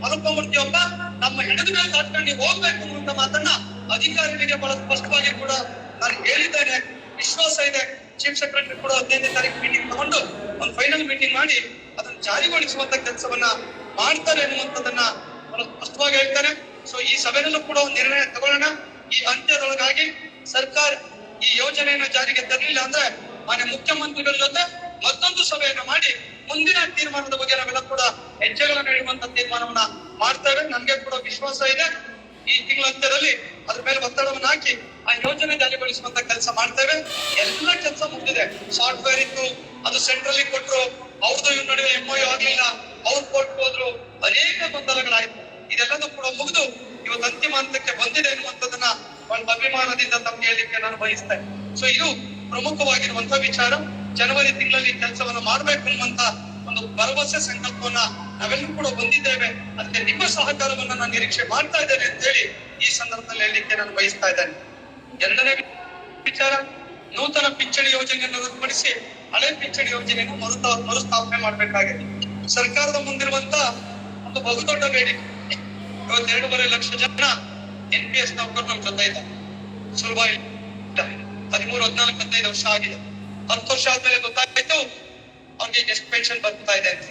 ಮಲ್ಕೊಂಡ್ಬಿಡ್ತೀವಿ ಒಬ್ಬ ನಮ್ಮ ಹೆಣದ ಮೇಲೆ ಹಾಕೊಂಡು ನೀವು ಹೋಗ್ಬೇಕು ಅಂತ ಮಾತನ್ನ ಅಧಿಕಾರಿಗಳಿಗೆ ಬಹಳ ಸ್ಪಷ್ಟವಾಗಿ ಕೂಡ ನಾನು ಹೇಳಿದ್ದೇನೆ. ವಿಶ್ವಾಸ ಇದೆ. ಚೀಫ್ ಸೆಕ್ರೆಟರಿ ಕೂಡ ಹದಿನೈದನೇ ತಾರೀಕು ಮೀಟಿಂಗ್ ತಗೊಂಡು ಒಂದು ಫೈನಲ್ ಮೀಟಿಂಗ್ ಮಾಡಿ ಅದನ್ನು ಜಾರಿಗೊಳಿಸುವಂತ ಕೆಲಸವನ್ನ ಮಾಡ್ತಾರೆ ಅನ್ನುವಂಥದ್ದನ್ನ ಬಹಳ ಸ್ಪಷ್ಟವಾಗಿ ಹೇಳ್ತಾರೆ ಸೊ ಈ ಸಭೆಯಲ್ಲೂ ಕೂಡ ಒಂದು ನಿರ್ಣಯ ತಗೊಳ್ಳೋಣ. ಈ ಅಂತ್ಯದೊಳಗಾಗಿ ಸರ್ಕಾರ ಈ ಯೋಜನೆಯನ್ನ ಜಾರಿಗೆ ತರಲಿಲ್ಲ ಅಂದ್ರೆ ಮಾನ್ಯ ಮುಖ್ಯಮಂತ್ರಿಗಳ ಜೊತೆ ಮುಂದಿನ ತೀರ್ಮಾನದ ಬಗ್ಗೆ ನಾವೆಲ್ಲ ಕೂಡ ಹೆಜ್ಜೆಗಳನ್ನು ಇಡುವಂತ ತೀರ್ಮಾನವನ್ನ ಮಾಡ್ತೇವೆ ನನ್ಗೆ ಕೂಡ ವಿಶ್ವಾಸ ಇದೆ. ಈ ತಿಂಗಳಂತ್ಯದಲ್ಲಿ ಅದ್ರ ಮೇಲೆ ಒತ್ತಡವನ್ನು ಹಾಕಿ ಆ ಯೋಜನೆ ಜಾರಿಗೊಳಿಸುವಂತ ಕೆಲಸ ಮಾಡ್ತೇವೆ ಎಲ್ಲ ಕೆಲಸ ಮುಗಿದಿದೆ. ಸಾಫ್ಟ್ವೇರ್ ಇತ್ತು, ಅದು ಸೆಂಟ್ರಲ್ ಕೊಟ್ರು ಅವ್ರದ್ದು ಇವ್ರ ನಡುವೆ ಎಂಒಯು ಆಗ್ಲಿಲ್ಲ, ಅವ್ರು ಕೋರ್ಟ್ ಹೋದ್ರು, ಅನೇಕ ಗೊಂದಲಗಳಾಯ್ತು. ಇದೆಲ್ಲದೂ ಕೂಡ ಮುಗಿದು ಇವತ್ತು ಅಂತಿಮ ಹಂತಕ್ಕೆ ಬಂದಿದೆ ಎನ್ನುವಂಥದ್ದನ್ನ ಒಂದು ಅಭಿಮಾನದಿಂದ ತಮ್ಗೆ ಹೇಳಲಿಕ್ಕೆ ನಾನು ಬಯಸ್ತೇನೆ ಸೊ ಇದು ಪ್ರಮುಖವಾಗಿರುವಂತ ವಿಚಾರ. ಜನವರಿ ತಿಂಗಳಲ್ಲಿ ಕೆಲಸವನ್ನು ಮಾಡ್ಬೇಕು ಅನ್ನುವಂತ ಒಂದು ಭರವಸೆ ಸಂಕಲ್ಪವನ್ನ ನಾವೆಲ್ಲರೂ ಕೂಡ ಹೊಂದಿದ್ದೇವೆ. ಅದಕ್ಕೆ ನಿಮ್ಮ ಸಹಕಾರವನ್ನ ನಾನು ನಿರೀಕ್ಷೆ ಮಾಡ್ತಾ ಇದ್ದೇನೆ ಅಂತ ಹೇಳಿ ಈ ಸಂದರ್ಭದಲ್ಲಿ ಹೇಳಲಿಕ್ಕೆ ನಾನು ಬಯಸ್ತಾ ಇದ್ದೇನೆ. ಎರಡನೇ ವಿಚಾರ, ನೂತನ ಪಿಂಚಣಿ ಯೋಜನೆಯನ್ನು ರದ್ದುಪಡಿಸಿ ಹಳೆ ಪಿಂಚಣಿ ಯೋಜನೆಯನ್ನು ಮರು ಮರುಸ್ಥಾಪನೆ ಮಾಡಬೇಕಾಗಿದೆ. ಸರ್ಕಾರದ ಮುಂದಿರುವಂತ ಒಂದು ಬಹುದೊಡ್ಡ ಬೇಡಿಕೆ. ಇವತ್ತು ಎರಡೂವರೆ ಲಕ್ಷ ಜನ ಎನ್ ಪಿ ಎಸ್ ನೌಕರು ನಮ್ ಜೊತೆ ಇದ್ದಾರೆ. ಸುಲಭ ಹದಿಮೂರು, ಹದಿನಾಲ್ಕು, ಹದಿನೈದು ವರ್ಷ ಆಗಿದೆ. ಹತ್ತು ವರ್ಷ ಆದ್ಮೇಲೆ ಗೊತ್ತಾಯ್ತು ಅವ್ರಿಗೆ ಎಷ್ಟು ಪೆನ್ಷನ್ ಬರ್ತಾ ಇದೆ ಅಂತ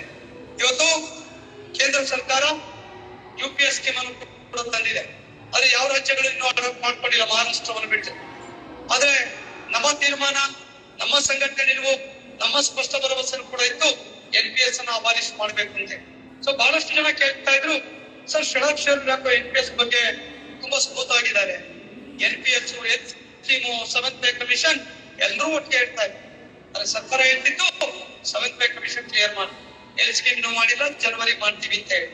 ಇವತ್ತು ಕೇಂದ್ರ ಸರ್ಕಾರ ಯು ಪಿ ಎಸ್ ಸ್ಕೀಮ್ ಅನ್ನು ತಂದಿದೆ. ಆದ್ರೆ ಯಾವ ರಾಜ್ಯಗಳು ಇನ್ನೂ ಅಡಾಪ್ಟ್ ಮಾಡ್ಕೊಂಡಿಲ್ಲ, ಮಹಾರಾಷ್ಟ್ರವನ್ನು ಬಿಟ್ಟು ಆದ್ರೆ ನಮ್ಮ ತೀರ್ಮಾನ, ನಮ್ಮ ಸಂಘಟನೆ ನಿಲುವು, ನಮ್ಮ ಸ್ಪಷ್ಟ ಭರವಸೆ ಕೂಡ ಇತ್ತು. ಎನ್ ಪಿ ಎಸ್ ಅನ್ನು ಅಬಾಲಿಷ್ ಮಾಡ್ಬೇಕು ಅಂತ ಸೊ ಬಹಳಷ್ಟು ಜನ ಕೇಳ್ತಾ ಇದ್ರು, sir, Shadakshari N P S ಬಗ್ಗೆ ತುಂಬಾ ಸ್ಮೂತ್ ಆಗಿದ್ದಾರೆ. N P S scheme seventh commission ಎಲ್ಲರೂ ಒಟ್ಟಿಗೆ ಹೇಳ್ತಾ ಇದ್ರು. ಆದ್ರೆ ಸರ್ಕಾರ ಹೇಳ್ತಿತ್ತು ಸೆವೆಂತ್ ಪೇ ಕಮಿಷನ್ ಕ್ಲಿಯರ್ ಮಾಡಿ ಎಲ್ ಸ್ಕೀಮ್ ನಾವು ಮಾಡಿಲ್ಲ ಜನವರಿ ಮಾಡ್ತೀವಿ ಅಂತ ಹೇಳಿ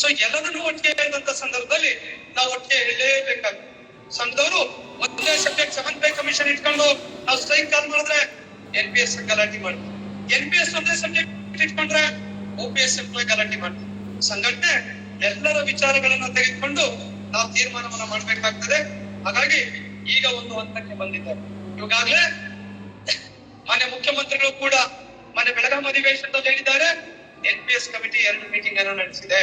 ಸೊ ಎಲ್ಲದನ್ನು ಒಟ್ಟಿಗೆ ಹೇಳಿದಂತ ಸಂದರ್ಭದಲ್ಲಿ ನಾವು ಒಟ್ಟಿಗೆ ಹೇಳಲೇಬೇಕಾಗ್ತದೆ. ಸಂಘದವರು ಒಂದೇ ಸಬ್ಜೆಕ್ಟ್ ಸೆವೆಂತ್ ಪೇ ಕಮಿಷನ್ ಇಟ್ಕೊಂಡು ನಾವು ಸ್ಟ್ರೈಕ್ ಕಾಲ್ ಮಾಡಿದ್ರೆ ಎನ್ ಪಿ ಎಸ್ ಗಲಾಟಿ ಮಾಡಿ ಎನ್ ಪಿ ಎಸ್ ಒಂದೇ ಸಬ್ಜೆಕ್ಟ್ ಇಟ್ಕೊಂಡ್ರೆ ಓ ಪಿ ಎಸ್ ಎಂಪ್ಲಾಯ್ ಗಲಾಟೆ ಮಾಡಿ ಸಂಘಟನೆ ಎಲ್ಲರ ವಿಚಾರಗಳನ್ನ ತೆಗೆದುಕೊಂಡು ನಾವು ತೀರ್ಮಾನವನ್ನ ಮಾಡ್ಬೇಕಾಗ್ತದೆ. ಹಾಗಾಗಿ ಈಗ ಒಂದು ಹಂತಕ್ಕೆ ಬಂದಿದ್ದಾರೆ. ಇವಾಗಲೇ ಮಾನ್ಯ ಮುಖ್ಯಮಂತ್ರಿಗಳು ಕೂಡ ಮಾನ್ಯ ಬೆಳಗಾವಿ ಅಧಿವೇಶನದಲ್ಲಿ ಹೇಳಿದ್ದಾರೆ. ಎನ್ ಪಿ ಎಸ್ ಕಮಿಟಿ ಎರಡು ಮೀಟಿಂಗ್ ಅನ್ನು ನಡೆಸಿದೆ.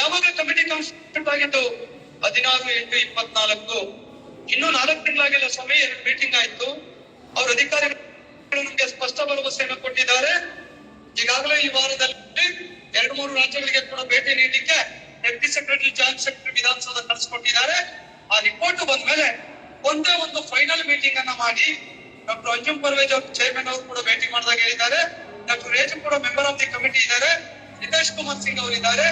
ಯಾವಾಗ ಕಮಿಟಿ ಕಾನ್ಸ್ಟಿಟ್ಯೂಟ್ ಆಗಿದ್ದು ಹದಿನಾರು ಎಂಟು ಇಪ್ಪತ್ನಾಲ್ಕು. ಇನ್ನೂ ನಾಲ್ಕು ತಿಂಗಳಾಗಿಲ್ಲ ಸ್ವಾಮಿ, ಎರಡು ಮೀಟಿಂಗ್ ಆಯ್ತು. ಅವರ ಅಧಿಕಾರಿಗಳು ನಮಗೆ ಸ್ಪಷ್ಟ ಭರವಸೆಯನ್ನು ಕೊಟ್ಟಿದ್ದಾರೆ. ಈಗಾಗಲೇ ಈ ವಾರದಲ್ಲಿ ಎರಡು ಮೂರು ರಾಜ್ಯಗಳಿಗೆ ಕೂಡ ಭೇಟಿ ನೀಡಲಿಕ್ಕೆ deputy secretary joint secretary Vidhana ಕಳಿಸ್ಕೊಟ್ಟಿದ್ದಾರೆ ಆ ರಿಪೋರ್ಟ್ ಬಂದ್ಮೇಲೆ ಒಂದೇ ಒಂದು ಫೈನಲ್ ಮೀಟಿಂಗ್ ಅನ್ನ ಮಾಡಿ ಡಾಕ್ಟರ್ ಅಂಜುಮ್ ಪರ್ವೇಜ್ ಅವರು ಚೇರ್ಮನ್ ಅವರು ಕೂಡ ಭೇಟಿ ಮಾಡಿದಾಗ ಹೇಳಿದ್ದಾರೆ. ಡಾಕ್ಟರ್ ರೇಜು ಕೂಡ ಮೆಂಬರ್ ಆಫ್ ದಿ ಕಮಿಟಿ ಇದ್ದಾರೆ. ನಿತೇಶ್ ಕುಮಾರ್ ಸಿಂಗ್ ಅವರು ಇದ್ದಾರೆ.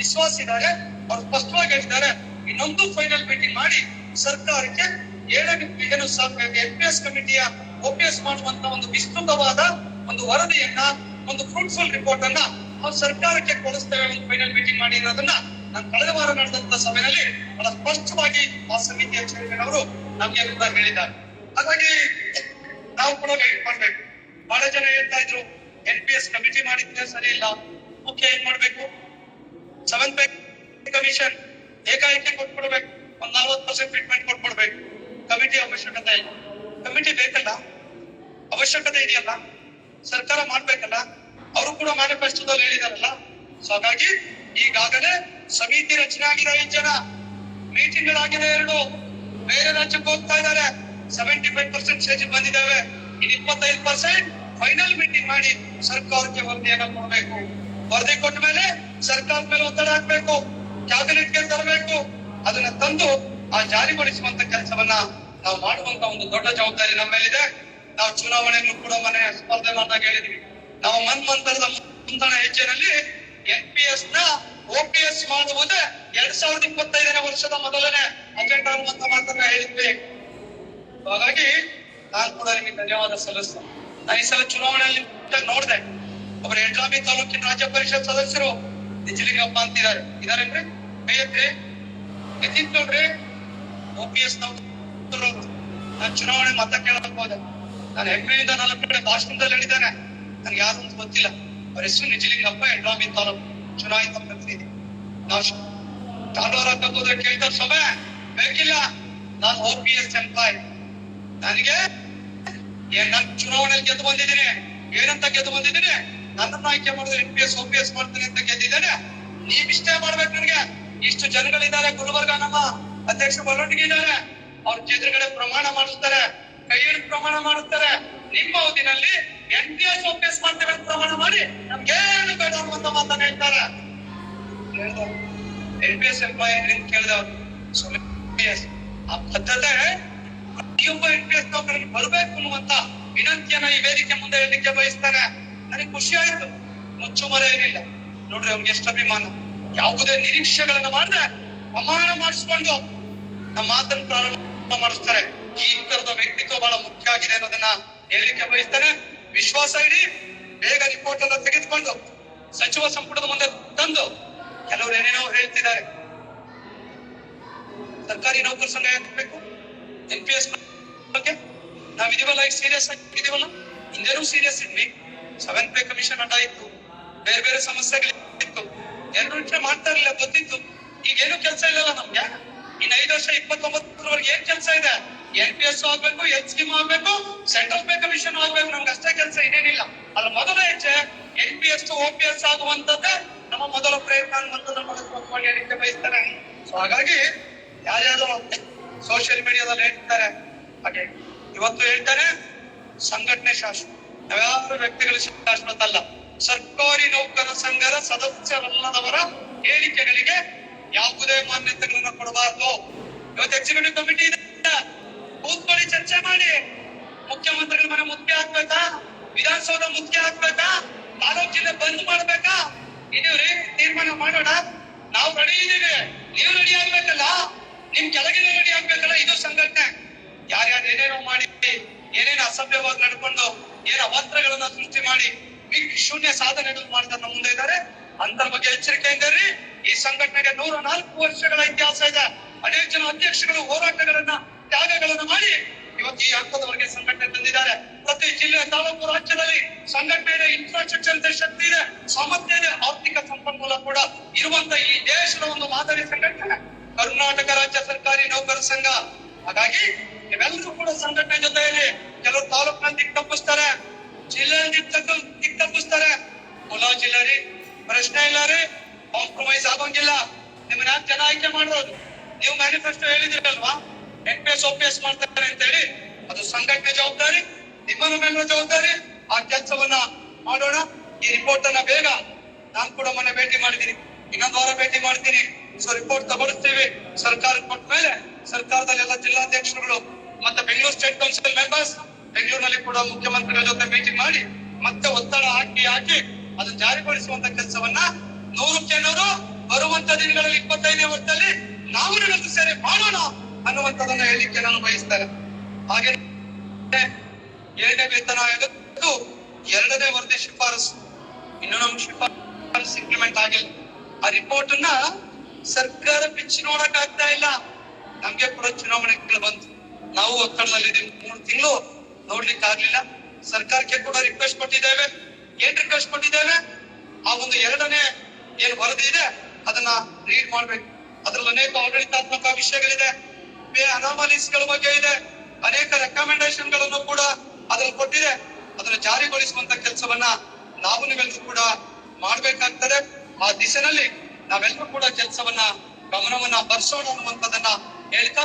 ವಿಶ್ವಾಸ್ ಇದ್ದಾರೆ. ಅವ್ರು ಸ್ಪಷ್ಟವಾಗಿ ಹೇಳಿದ್ದಾರೆ, ಇನ್ನೊಂದು ಫೈನಲ್ ಮೀಟಿಂಗ್ ಮಾಡಿ ಸರ್ಕಾರಕ್ಕೆ ಏನು ಎನ್ ಪಿ ಎಸ್ ಕಮಿಟಿಯ ಒಪಿಎಸ್ ಮಾಡುವಂತ ಒಂದು ವಿಸ್ತೃತವಾದ ಒಂದು ವರದಿಯನ್ನ, ಒಂದು ಫ್ರೂಟ್ಫುಲ್ ರಿಪೋರ್ಟ್ ಅನ್ನ ನಾವು ಸರ್ಕಾರಕ್ಕೆ ಕೊಡಿಸ್ತೇವೆ ಒಂದು ಫೈನಲ್ ಮೀಟಿಂಗ್ ಮಾಡಿ ಅನ್ನೋದನ್ನ ನಾನು ಕಳೆದ ವಾರ ನಡೆದಂತ ಸಭೆಯಲ್ಲಿ ಬಹಳ ಸ್ಪಷ್ಟವಾಗಿ ಆ ಸಮಿತಿಯ ಚೇರ್ಮನ್ ಅವರು ನಮಗೆ ಕೂಡ ಹೇಳಿದ್ದಾರೆ. ಹಾಗಾಗಿ ನಾವು ಕೂಡ ವೇಟ್ ಮಾಡ್ಬೇಕು. ಬಹಳ ಜನ ಹೇಳ್ತಾ ಇದ್ರು ಎನ್ ಪಿ ಎಸ್ ಕಮಿಟಿ ಮಾಡಿದ್ರೆ ಸರಿ ಇಲ್ಲ. ಮುಖ್ಯ ಏನ್ ಮಾಡ್ಬೇಕು? ಸೆವೆಂತ್ ಪೇ ಕಮಿಷನ್ ಏಕಾಏಕಿ ಕೊಟ್ಬಿಡ್ಬೇಕು. ಒಂದ್ ನಲ್ವತ್ತು ಪರ್ಸೆಂಟ್ ಟ್ರೀಟ್ಮೆಂಟ್ ಕೊಟ್ಬಿಡ್ಬೇಕು. ಕಮಿಟಿ ಅವಶ್ಯಕತೆ ಇಲ್ಲ. ಕಮಿಟಿ ಬೇಕಲ್ಲ? ಅವಶ್ಯಕತೆ ಇದೆಯಲ್ಲ? ಸರ್ಕಾರ ಮಾಡ್ಬೇಕಲ್ಲ? ಅವರು ಕೂಡ ಮ್ಯಾನಿಫೆಸ್ಟೋದಲ್ಲಿ ಹೇಳಿದಾರಲ್ಲ? ಸೊ ಹಾಗಾಗಿ ಈಗಾಗಲೇ ಸಮಿತಿ ರಚನೆ ಆಗಿರೋ ಈ ಜನ. ಮೀಟಿಂಗ್ ಗಳಾಗಿದೆ ಎರಡು. ಬೇರೆ ರಾಜ್ಯಕ್ಕೆ ಹೋಗ್ತಾ ಇದ್ದಾರೆ. ಸೆವೆಂಟಿ ಫೈವ್ ಪರ್ಸೆಂಟ್ ಸ್ಟೇಜ್ ಬಂದಿದ್ದಾವೆ. ಇನ್ ಇಪ್ಪತ್ತೈದು ಪರ್ಸೆಂಟ್ ಫೈನಲ್ ಮೀಟಿಂಗ್ ಮಾಡಿ ಸರ್ಕಾರಕ್ಕೆ ವರದಿಯನ್ನ ಕೊಡಬೇಕು ವರದಿ ಕೊಟ್ಟ ಮೇಲೆ ಸರ್ಕಾರದ ಮೇಲೆ ಒತ್ತಡ ಹಾಕ್ಬೇಕು. ಕ್ಯಾಬಿನೆಟ್ಗೆ ತರಬೇಕು. ಅದನ್ನ ತಂದು ಆ ಜಾರಿಗೊಳಿಸುವಂತ ಕೆಲಸವನ್ನ ನಾವು ಮಾಡುವಂತ ಒಂದು ದೊಡ್ಡ ಜವಾಬ್ದಾರಿ ನಮ್ಮ ಮೇಲಿದೆ. ನಾವು ಚುನಾವಣೆಯನ್ನು ಕೂಡ ಮನೆ ಸ್ಪರ್ಧೆ ಮಾಡಿದಾಗ ಹೇಳಿದ್ವಿ. ನಾವು ಮನ್ ಮಂತ್ರದ ಮುಂದಣ ಹೆಜ್ಜೆನಲ್ಲಿ ಎನ್ ಪಿ ಎಸ್ನ ಓಪಿಎಸ್ ಮಾಡುವುದೇ ಎರಡ್ ಸಾವಿರದ ಇಪ್ಪತ್ತೈದನೇ ವರ್ಷದ ಮೊದಲನೇ ಅಜೆಂಡಾ ಅಂತ ಮಾತನ್ನ ಹೇಳಿದ್ವಿ. ಹಾಗಾಗಿ ನಾನು ಕೂಡ ನಿಮಗೆ ಧನ್ಯವಾದ ಸಲ್ಲಿಸ್ತೇನೆ. ನಾನು ಈ ಸಲ ಚುನಾವಣೆಯಲ್ಲಿ ನೋಡಿದೆ. ಒಬ್ಬರು ಯಡ್ರಾಮಿ ತಾಲೂಕಿನ ರಾಜ್ಯ ಪರಿಷತ್ ಸದಸ್ಯರು ನಿಜಲಿಂಗಪ್ಪ ಅಂತಿದ್ದಾರೆ. ಇದಾರೇನ್ರಿ? ಬೇಯತ್ರಿ ನಿತಿನ್ ನೋಡ್ರಿ ಒ ಪಿ ಎಸ್ ನಾನು ಚುನಾವಣೆ ಮತ ಕೇಳಕ್ ಹೋದೆ. ನಾನು ಹೆಮ್ಮೆಯಿಂದ ನಾಲ್ಕು ಕಡೆ ಭಾಷಣದಲ್ಲಿ ಹೇಳಿದ್ದೇನೆ. ನನ್ಗೆ ಯಾರು ಅಂತ ಗೊತ್ತಿಲ್ಲ. ಅವ್ರ ಹೆಸರು ನಿಜಲಿಂಗಪ್ಪ ಯಡ್ರಾಮಿ ತಾಲೂಕು ಚುನಾಯಿತ ಪ್ರತಿನಿಧಿ. ನಾವು ಕಾಲೋರ ತಗೋದ್ರೆ ಕೇಳ್ತಾರೆ ಸಭೆ. ಬೇಕಿಲ್ಲ. ನಾನು ಒ ಪಿ ಎಸ್ ಎಂಪ್ಲಾಯ್. ನನಗೆ? ನಾನು ಚುನಾವಣೆಯಲ್ಲಿ ಗೆದ್ದು ಬಂದಿದ್ದೀನಿ? ಏನಂತ ಗೆದ್ದು ಬಂದಿದ್ದೀನಿ? ನನ್ನನ್ನು ಆಯ್ಕೆ ಮಾಡಿದ್ರೆ N P S O P S ಮಾಡ್ತೀನಿ ಅಂತ ಗೆದ್ದಿದ್ದೇನೆ. ನೀವ್ ಇಷ್ಟೇ ಮಾಡ್ಬೇಕು ನನಗೆ. ಇಷ್ಟು ಜನಗಳಿದ್ದಾರೆ, ಗುಲ್ಬರ್ಗ ನಮ್ಮ ಅಧ್ಯಕ್ಷ ಇದ್ದಾರೆ. ಅವ್ರ ಎದುರುಗಡೆ ಪ್ರಮಾಣ ಮಾಡಿಸ್ತಾರೆ. ಕೈಯಲ್ಲಿ ಪ್ರಮಾಣ ಮಾಡುತ್ತಾರೆ ನಿಮ್ಮ ಅವಧಿನಲ್ಲಿ N P S O P S ಮಾಡ್ತೇವೆ ಅಂತ ಪ್ರಮಾಣ ಮಾಡಿ ನಮ್ಗೇನು ಬೇಡ ಅನ್ನುವಂತ ಮಾತನ್ನ ಹೇಳ್ತಾರೆ. ಎನ್ ಪಿ ಎಸ್ ಎಂಪ್ಲಾಯಿ ಕೇಳಿದವರು. ಆ ಪದ್ಧತಿ ಬರಬೇಕು ಅನ್ನುವಂತ ವಿನಂತಿಯನ್ನ ಈ ವೇದಿಕೆ ಮುಂದೆ ಹೇಳಲಿಕ್ಕೆ ಬಯಸ್ತಾರೆ. ನನಗೆ ಖುಷಿ ಆಯ್ತು. ಮುಚ್ಚು ಮರ ಏನಿಲ್ಲ. ನೋಡ್ರಿ ಅವ್ರಿಗೆ ಎಷ್ಟು ಅಭಿಮಾನ. ಯಾವುದೇ ನಿರೀಕ್ಷೆಗಳನ್ನ ಮಾಡಿದ್ರೆ ಅಮಾನ ಮಾಡಿಸ್ಕೊಂಡು ನಮ್ಮ ಮಾತನ್ನು ಪ್ರಾರಂಭ ಮಾಡಿಸ್ತಾರೆ. ಈ ತರದ ವ್ಯಕ್ತಿತ್ವ ಬಹಳ ಮುಖ್ಯ ಆಗಿದೆ ಅನ್ನೋದನ್ನ ಹೇಳಲಿಕ್ಕೆ ಬಯಸ್ತಾರೆ. ವಿಶ್ವಾಸ ಇಡಿ. ಬೇಗ ರಿಪೋರ್ಟ್ ಅನ್ನ ತೆಗೆದುಕೊಂಡು ಸಚಿವ ಸಂಪುಟದ ಮುಂದೆ ತಂದು ಕೆಲವರು ಏನೇನೋ ಹೇಳ್ತಿದ್ದಾರೆ. ಸರ್ಕಾರಿ ನೌಕರ ಸಂಘ ಹಾಕಬೇಕು ಎನ್ ಪಿ ಎಸ್ ಬಗ್ಗೆ ನಾವ್ ಇದೀವಲ್ಲ ಈಗ ಸೀರಿಯಸ್ ಆಗಿದೀವಲ್ಲ ಹಿಂದೆನೂ ಸೀರಿಯಸ್ ಇದ್ವಿ. ಸೆವೆನ್ ಪೇ ಕಮಿಷನ್ ಅಡ್ಡ ಇತ್ತು. ಬೇರೆ ಬೇರೆ ಸಮಸ್ಯೆಗಳಿತ್ತು ಎರಡು ನಿಮಿಷ ಮಾಡ್ತಾ ಇರ್ಲಿಲ್ಲ, ಗೊತ್ತಿತ್ತು. ಈಗ ಏನು ಕೆಲಸ ಇಲ್ಲಲ್ಲ ನಮ್ಗೆ? ಇನ್ ಐದು ವರ್ಷ ಇಪ್ಪತ್ತೊಂಬತ್ತರವರೆಗೆ ಏನ್ ಕೆಲಸ ಇದೆ? ಎನ್ ಪಿ ಎಸ್ ಆಗ್ಬೇಕು ಎಲ್ ಸ್ಕೀಮ್ ಆಗ್ಬೇಕು ಸೆಂಟ್ರಲ್ ಪೇ ಕಮಿಷನ್ ಆಗ್ಬೇಕು. ನಮ್ಗೆ ಅಷ್ಟೇ ಕೆಲಸ ಇನ್ನೇನಿಲ್ಲ. ಅದ್ರ ಮೊದಲ ಹೆಜ್ಜೆ N P S O P S ಆಗುವಂತದ್ದೇ ನಮ್ಮ ಮೊದಲ ಪ್ರಯತ್ನ ಅನ್ನುವಂಥದ್ದು ನಮ್ಮ ಹೇಳಿಕೆ ಬಯಸ್ತಾರೆ. ಸೊ ಹಾಗಾಗಿ ಯಾರ್ಯಾರು ಸೋಷಿಯಲ್ ಮೀಡಿಯಾದಲ್ಲಿ ಹೇಳ್ತಾರೆ. ಹಾಗೆ ಇವತ್ತು ಹೇಳ್ತಾರೆ, ಸಂಘಟನೆ ಶಾಸನ. ಯಾವ್ಯಾವ ವ್ಯಕ್ತಿಗಳ ಶಾಶ್ವತ ಅಲ್ಲ ಸರ್ಕಾರಿ ನೌಕರ ಸಂಘದ ಸದಸ್ಯರಲ್ಲದವರ ಹೇಳಿಕೆಗಳಿಗೆ ಯಾವುದೇ ಮಾನ್ಯತೆಗಳನ್ನ ಕೊಡಬಾರದು. ಇವತ್ತು ಎಕ್ಸಿಕ್ಯೂಟಿವ್ ಕಮಿಟಿ ಇದೆ. ಕೂತ್ಕೊಳ್ಳಿ, ಚರ್ಚೆ ಮಾಡಿ. ಮುಖ್ಯಮಂತ್ರಿಗಳ ಮನೆ ಮುಖ್ಯ ಹಾಕ್ಬೇಕಾ ವಿಧಾನಸೌಧ ಮುಖ್ಯ ಹಾಕ್ಬೇಕಾ ತಾಲೂಕ್ ಜಿಲ್ಲೆ ಬಂದ್ ಮಾಡ್ಬೇಕಾ? ಇದೀವ್ರಿ, ತೀರ್ಮಾನ ಮಾಡೋಣ. ನಾವು ರೆಡಿ ಇದೀವಿ ನೀವು ರೆಡಿ ಆಗ್ಬೇಕಲ್ಲ? ನಿಮ್ ಕೆಳಗಿನ ಆಗ್ಬೇಕಲ್ಲ, ಇದು ಸಂಘಟನೆ. ಯಾರ್ಯಾರು ಏನೇನೋ ಮಾಡಿ, ಏನೇನು ಅಸಭ್ಯವಾಗಿ ನಡ್ಕೊಂಡು, ಏನ್ ಅಭದ್ರಗಳನ್ನ ಸೃಷ್ಟಿ ಮಾಡಿ ಶೂನ್ಯ ಸಾಧನೆಗಳು ಮಾಡ್ತಾರೆ ನಮ್ಮ ಮುಂದೆ ಇದ್ದಾರೆ. ಅಂತರ ಬಗ್ಗೆ ಎಚ್ಚರಿಕೆಯಿಂದ ಇರ್ರಿ. ಈ ಸಂಘಟನೆಗೆ ನೂರ ನಾಲ್ಕು ವರ್ಷಗಳ ಇತಿಹಾಸ ಇದೆ. ಅನೇಕ ಜನ ಅಧ್ಯಕ್ಷಗಳು ಹೋರಾಟಗಳನ್ನ, ತ್ಯಾಗಗಳನ್ನ ಮಾಡಿ ಇವತ್ತು ಈ ಹಂತದವರೆಗೆ ಸಂಘಟನೆ ತಂದಿದ್ದಾರೆ. ಪ್ರತಿ ಜಿಲ್ಲೆ, ತಾಲೂಕು, ರಾಜ್ಯದಲ್ಲಿ ಸಂಘಟನೆ ಇದೆ ಇನ್ಫ್ರಾಸ್ಟ್ರಕ್ಚರ್ ಇದೆ ಶಕ್ತಿ ಇದೆ, ಸಾಮರ್ಥ್ಯ ಇದೆ, ಆರ್ಥಿಕ ಸಂಪನ್ಮೂಲ ಕೂಡ ಇರುವಂತ ಈ ದೇಶದ ಒಂದು ಮಾದರಿ ಸಂಘಟನೆ. ಕರ್ನಾಟಕ ರಾಜ್ಯ ಸರ್ಕಾರಿ ನೌಕರ ಸಂಘ. ಹಾಗಾಗಿ ನೀವೆಲ್ಲರೂ ಕೂಡ ಸಂಘಟನೆ ಜೊತೆಯಲ್ಲಿ ಕೆಲವು ತಾಲೂಕಿನ ದಿಕ್ ತಪ್ಪಿಸ್ತಾರೆ. ಜಿಲ್ಲೆಯಲ್ಲಿ ದಿಕ್ ತಪ್ಪ- ದಿಕ್ ತಪ್ಪಿಸ್ತಾರೆ. ಪುನಃ ಜಿಲ್ಲೆ ರೀ ಪ್ರಶ್ನೆ ಇಲ್ಲ ರೀ. ಕಾಂಪ್ರಮೈಸ್ ಆಗೋಂಗಿಲ್ಲ. ನಿಮ್ಮನ್ನ ಜನ ಆಯ್ಕೆ ಮಾಡೋದು ನೀವು ಮ್ಯಾನಿಫೆಸ್ಟೋ ಹೇಳಿದಿರಲ್ವಾ? ಎನ್ ಪಿ ಎಸ್ ಎಸ್ ಮಾಡ್ತಾರೆ ಅಂತ ಹೇಳಿ ಅದು ಸಂಘಟನೆ ಜವಾಬ್ದಾರಿ ನಿಮ್ಮನ್ನು ಮೇಲೆ ಜವಾಬ್ದಾರಿ. ಆ ಕೆಲಸವನ್ನ ಮಾಡೋಣ. ಈ ರಿಪೋರ್ಟ್ ಅನ್ನ ಬೇಗ ನಾನ್ ಕೂಡ ಮೊನ್ನೆ ಭೇಟಿ ಮಾಡಿದೀನಿ ಇನ್ನೊಂದು ವಾರ ಭೇಟಿ ಮಾಡ್ತೀನಿ. ಸೊ ರಿಪೋರ್ಟ್ ತಗೊಳ್ತೀವಿ. ಸರ್ಕಾರ ಕೊಟ್ಟ ಮೇಲೆ ಸರ್ಕಾರದಲ್ಲಿ ಎಲ್ಲ ಜಿಲ್ಲಾಧ್ಯಕ್ಷರುಗಳು ಮತ್ತೆ ಬೆಂಗಳೂರು ಸ್ಟೇಟ್ ಕೌನ್ಸಿಲ್ ಮೆಂಬರ್ಸ್ ಬೆಂಗಳೂರಿನಲ್ಲಿ ಕೂಡ ಮುಖ್ಯಮಂತ್ರಿಗಳ ಜೊತೆ ಭೇಟಿ ಮಾಡಿ ಮತ್ತೆ ಒತ್ತಡ ಹಾಕಿ ಹಾಕಿ ಅದನ್ನ ಜಾರಿಗೊಳಿಸುವಂತ ಕೆಲಸವನ್ನ ನೂರಕ್ಕೆ ನೂರು ಬರುವಂತ ದಿನಗಳಲ್ಲಿ ಇಪ್ಪತ್ತೈದನೇ ವರ್ಷದಲ್ಲಿ ನಾವು ನಿರಂತರ ಸೇರಿ ಮಾಡೋಣ ಅನ್ನುವಂಥದ್ದನ್ನ ಹೇಳಿಕ್ಕೆ ನಾನು ಬಯಸ್ತೇನೆ. ಹಾಗೆ ಎರಡನೇ ವೇತನ ಆಯೋಗದ್ದು ಎರಡನೇ ವರದಿ ಶಿಫಾರಸು. ಇನ್ನು ನಮ್ಗೆ ಶಿಫಾರಸು ಇಂಪ್ಲಿಮೆಂಟ್ ಆಗಿಲ್ಲ. ಆ ರಿಪೋರ್ಟ್ ಅನ್ನ ಸರ್ಕಾರ ಬಿಚ್ಚಿ ನೋಡಕ್ ಆಗ್ತಾ ಇಲ್ಲ. ನಮ್ಗೆ ಕೂಡ ಚುನಾವಣೆ ಬಂತು. ನಾವು ಒತ್ತಡದಲ್ಲಿದ್ದೀವಿ ಮೂರು ತಿಂಗಳು ನೋಡ್ಲಿಕ್ಕೆ ಆಗ್ಲಿಲ್ಲ. ಸರ್ಕಾರಕ್ಕೆ ಕೂಡ ರಿಕ್ವೆಸ್ಟ್ ಕೊಟ್ಟಿದ್ದೇವೆ. ಏನ್ ರಿಕ್ವೆಸ್ಟ್ ಕೊಟ್ಟಿದ್ದೇವೆ? ಆ ಒಂದು ಎರಡನೇ ಏನ್ ವರದಿ ಇದೆ, ಅದನ್ನ ರೀಡ್ ಮಾಡ್ಬೇಕು. ಅದ್ರಲ್ಲಿ ಅನೇಕ ಆಡಳಿತಾತ್ಮಕ ವಿಷಯಗಳಿದೆ. ಅನಾಮಲೀಸ್ಗಳ ಬಗ್ಗೆ ಇದೆ. ಅನೇಕ ರೆಕಮೆಂಡೇಶನ್ಗಳನ್ನು ಕೂಡ ಅದ್ರಲ್ಲಿ ಕೊಟ್ಟಿದೆ. ಅದನ್ನ ಜಾರಿಗೊಳಿಸುವಂತ ಕೆಲಸವನ್ನ ನಾವು ನೀವೆಲ್ಲರೂ ಕೂಡ ಮಾಡ್ಬೇಕಾಗ್ತದೆ. ಆ ದಿಶೆನಲ್ಲಿ ನಾವೆಲ್ಲರೂ ಕೂಡ ಕೆಲಸವನ್ನ ಗಮನವನ್ನ ಬರ್ಸೋಣ ಅನ್ನುವಂಥದ್ದನ್ನ ಹೇಳ್ತಾ